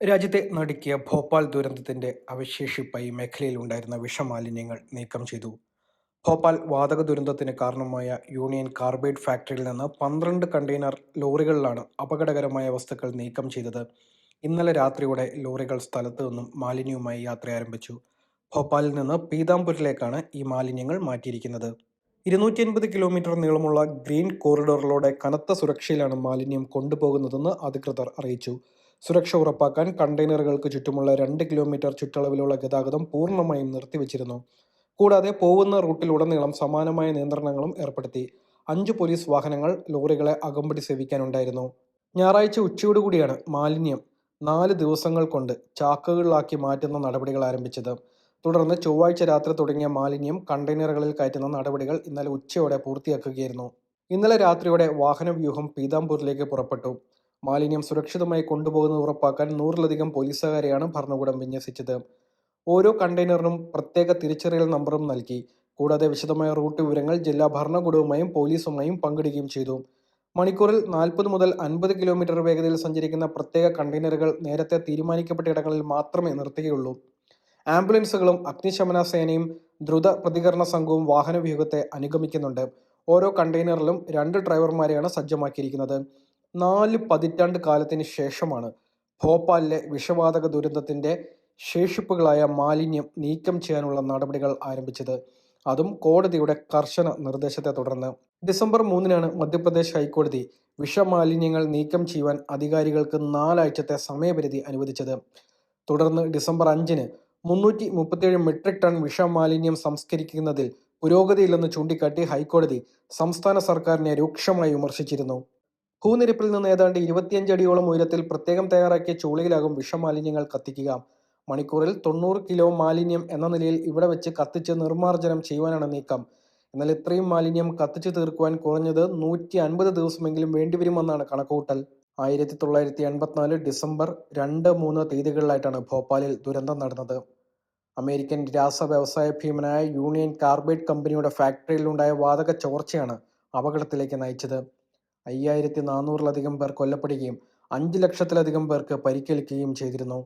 രാജ്യത്തെ നടുക്കിയ ഭോപ്പാൽ ദുരന്തത്തിന്റെ അവശേഷിപ്പായി മേഖലയിൽ ഉണ്ടായിരുന്ന വിഷമാലിന്യങ്ങൾ നീക്കം ചെയ്തു. ഭോപ്പാൽ വാതക ദുരന്തത്തിന് കാരണമായ യൂണിയൻ കാർബൈഡ് ഫാക്ടറിയിൽ നിന്ന് പന്ത്രണ്ട് കണ്ടെയ്നർ ലോറികളിലാണ് അപകടകരമായ വസ്തുക്കൾ നീക്കം ചെയ്തത്. ഇന്നലെ രാത്രിയോടെ ലോറികൾ സ്ഥലത്തു നിന്നും മാലിന്യവുമായി യാത്ര ആരംഭിച്ചു. ഭോപ്പാലിൽ നിന്ന് പീതാംപൂരിലേക്കാണ് ഈ മാലിന്യങ്ങൾ മാറ്റിയിരിക്കുന്നത്. ഇരുന്നൂറ്റി അൻപത് കിലോമീറ്റർ നീളമുള്ള ഗ്രീൻ കോറിഡോറിലൂടെ കനത്ത സുരക്ഷയിലാണ് മാലിന്യം കൊണ്ടുപോകുന്നതെന്ന് അധികൃതർ അറിയിച്ചു. സുരക്ഷ ഉറപ്പാക്കാൻ കണ്ടെയ്നറുകൾക്ക് ചുറ്റുമുള്ള രണ്ട് കിലോമീറ്റർ ചുറ്റളവിലുള്ള ഗതാഗതം പൂർണമായും നിർത്തിവച്ചിരുന്നു. കൂടാതെ പോകുന്ന റൂട്ടിലുടനീളം സമാനമായ നിയന്ത്രണങ്ങളും ഏർപ്പെടുത്തി. അഞ്ച് പോലീസ് വാഹനങ്ങൾ ലോറികളെ അകമ്പടി സേവിക്കാനുണ്ടായിരുന്നു. ഞായറാഴ്ച ഉച്ചയോടുകൂടിയാണ് മാലിന്യം നാല് ദിവസങ്ങൾ കൊണ്ട് ചാക്കുകളിലാക്കി മാറ്റുന്ന നടപടികൾ ആരംഭിച്ചത്. തുടർന്ന് ചൊവ്വാഴ്ച രാത്രി തുടങ്ങിയ മാലിന്യം കണ്ടെയ്നറുകളിൽ കയറ്റുന്ന നടപടികൾ ഇന്നലെ ഉച്ചയോടെ പൂർത്തിയാക്കുകയായിരുന്നു. ഇന്നലെ രാത്രിയോടെ വാഹനവ്യൂഹം പീതാംപൂരിലേക്ക് പുറപ്പെട്ടു. മാലിന്യം സുരക്ഷിതമായി കൊണ്ടുപോകുന്നത് ഉറപ്പാക്കാൻ നൂറിലധികം പോലീസുകാരെയാണ് ഭരണകൂടം വിന്യസിച്ചത്. ഓരോ കണ്ടെയ്നറിനും പ്രത്യേക തിരിച്ചറിയൽ നമ്പറും നൽകി. കൂടാതെ വിശദമായ റൂട്ട് വിവരങ്ങൾ ജില്ലാ ഭരണകൂടവുമായും പോലീസുമായും പങ്കിടുകയും ചെയ്തു. മണിക്കൂറിൽ നാൽപ്പത് മുതൽ അൻപത് കിലോമീറ്റർ വേഗതയിൽ സഞ്ചരിക്കുന്ന പ്രത്യേക കണ്ടെയ്നറുകൾ നേരത്തെ തീരുമാനിക്കപ്പെട്ട ഇടങ്ങളിൽ മാത്രമേ നിർത്തുകയുള്ളൂ. ആംബുലൻസുകളും അഗ്നിശമന സേനയും ദ്രുത പ്രതികരണ സംഘവും വാഹനവ്യൂഹത്തെ അനുഗമിക്കുന്നുണ്ട്. ഓരോ കണ്ടെയ്നറിലും രണ്ട് ഡ്രൈവർമാരെയാണ് സജ്ജമാക്കിയിരിക്കുന്നത്. നാല് പതിറ്റാണ്ട് കാലത്തിന് ശേഷമാണ് ഭോപ്പാലിലെ വിഷവാതക ദുരന്തത്തിന്റെ ശേഷിപ്പുകളായ മാലിന്യം നീക്കം ചെയ്യാനുള്ള നടപടികൾ ആരംഭിച്ചത്. അതും കോടതിയുടെ കർശന നിർദ്ദേശത്തെ തുടർന്ന്. ഡിസംബർ മൂന്നിനാണ് മധ്യപ്രദേശ് ഹൈക്കോടതി വിഷമാലിന്യങ്ങൾ നീക്കം ചെയ്യുവാൻ അധികാരികൾക്ക് നാലാഴ്ചത്തെ സമയപരിധി അനുവദിച്ചത്. തുടർന്ന് ഡിസംബർ അഞ്ചിന് മുന്നൂറ്റി മുപ്പത്തിയേഴ് മെട്രിക് ടൺ വിഷമാലിന്യം സംസ്കരിക്കുന്നതിൽ പുരോഗതിയില്ലെന്ന് ചൂണ്ടിക്കാട്ടി ഹൈക്കോടതി സംസ്ഥാന സർക്കാരിനെ രൂക്ഷമായി വിമർശിച്ചിരുന്നു. ഭൂനിരപ്പിൽ നിന്ന് ഏതാണ്ട് ഇരുപത്തിയഞ്ച് അടിയോളം ഉയരത്തിൽ പ്രത്യേകം തയ്യാറാക്കിയ ചൂളയിലാകും വിഷമാലിന്യങ്ങൾ കത്തിക്കുക. മണിക്കൂറിൽ തൊണ്ണൂറ് കിലോ മാലിന്യം എന്ന നിലയിൽ ഇവിടെ വെച്ച് കത്തിച്ച് നിർമ്മാർജനം ചെയ്യുവാനാണ് നീക്കം. എന്നാൽ ഇത്രയും മാലിന്യം കത്തിച്ചു തീർക്കുവാൻ കുറഞ്ഞത് നൂറ്റി അൻപത് ദിവസമെങ്കിലും വേണ്ടിവരുമെന്നാണ് കണക്കുകൂട്ടൽ. ആയിരത്തി തൊള്ളായിരത്തി എൺപത്തിനാല് ഡിസംബർ രണ്ട് മൂന്ന് തീയതികളിലായിട്ടാണ് ഭോപ്പാലിൽ ദുരന്തം നടന്നത്. അമേരിക്കൻ രാസ വ്യവസായ ഭീമനായ യൂണിയൻ കാർബൈഡ് കമ്പനിയുടെ ഫാക്ടറിയിലുണ്ടായ വാതക ചോർച്ചയാണ് അപകടത്തിലേക്ക് നയിച്ചത്. അയ്യായിരത്തി നാനൂറിലധികം പേർ കൊല്ലപ്പെടുകയും അഞ്ച് ലക്ഷത്തിലധികം പേർക്ക് പരിക്കേൽക്കുകയും ചെയ്തിരുന്നു.